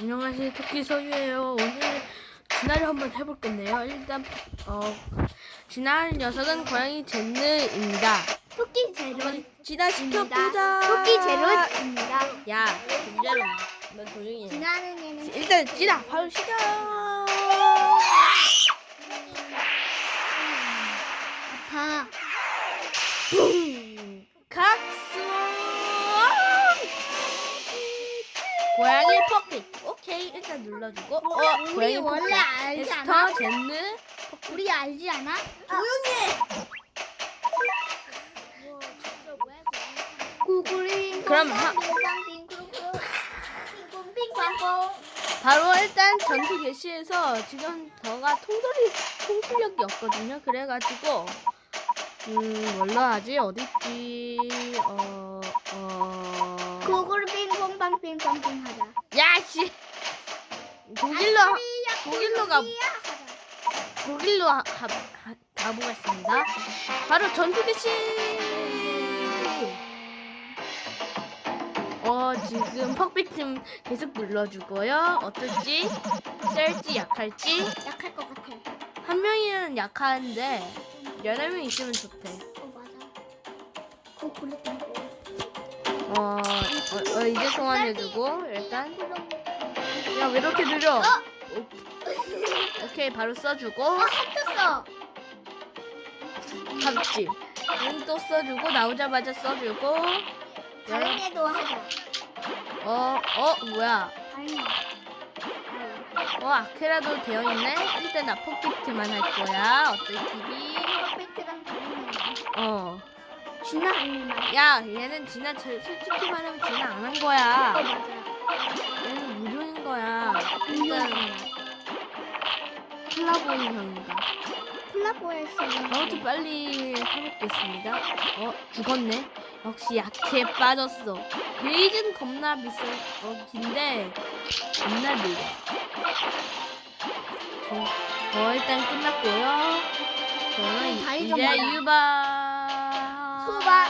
안녕하세요. 토끼 소유예요. 오늘 진화를 한번 해볼 건데요. 일단 어 진화할 녀석은 고양이 젠느입니다. 토끼 제로입니다. 진화 시켜보자. 토끼 제로입니다. 야 진짜로 넌 조용히 해 지나는 얘는 일단 진화 바로 시작. 아파. 뿡 고양이 퍼피 오케이 일단 눌러주고. 어 우리 고양이 원래 퍼피 알지 않아? 에스터 젠느 우리 알지 않아? 구구링 그럼 하- 바로 일단 전투 개시해서 지금 저가 통돌이 통술력이 없거든요. 그래가지고 음 뭘로 하지? 어딨지? 어어. 구구를 빙봉방 빙봉빙 하자. 야씨 독일로 하- 독일로 가 독일로 하, 하, 하, 가보겠습니다. 바로 전투 개시. 어 지금 퍽비팀 계속 눌러주고요. 어떨지 셀지 약할지 약할 것 같아. 한 명이는 약한데 여러 명 있으면 좋대. 어 맞아. 어 그랬다. 어, 어, 어, 이제 소환해주고 일단 야 왜 이렇게 느려? 오, 오케이 바로 써주고 어 합쳤어. 잡지. 응, 또 써주고 나오자마자 써주고 다른 애도 하자. 어어 뭐야? 다른 애. 어 아케라도 되어 있네. 일단 아포피트만 할 거야. 어떨 TV? 퍼펙트랑 다른 애. 어. 진아. 야 얘는 진화 제- 솔직히 말하면 진화 안한어 거야. 맞아. 얘는 거야. 일단 일단 콜라보이 형인가. 콜라보했으면. 아무튼 빨리 해먹겠습니다. 어 죽었네. 역시 약해 빠졌어. 베이지는 겁나 비싸. 어 긴데 겁나 느려. 어, 어 일단 끝났고요. 저는 좀 이제. 유바. 소바.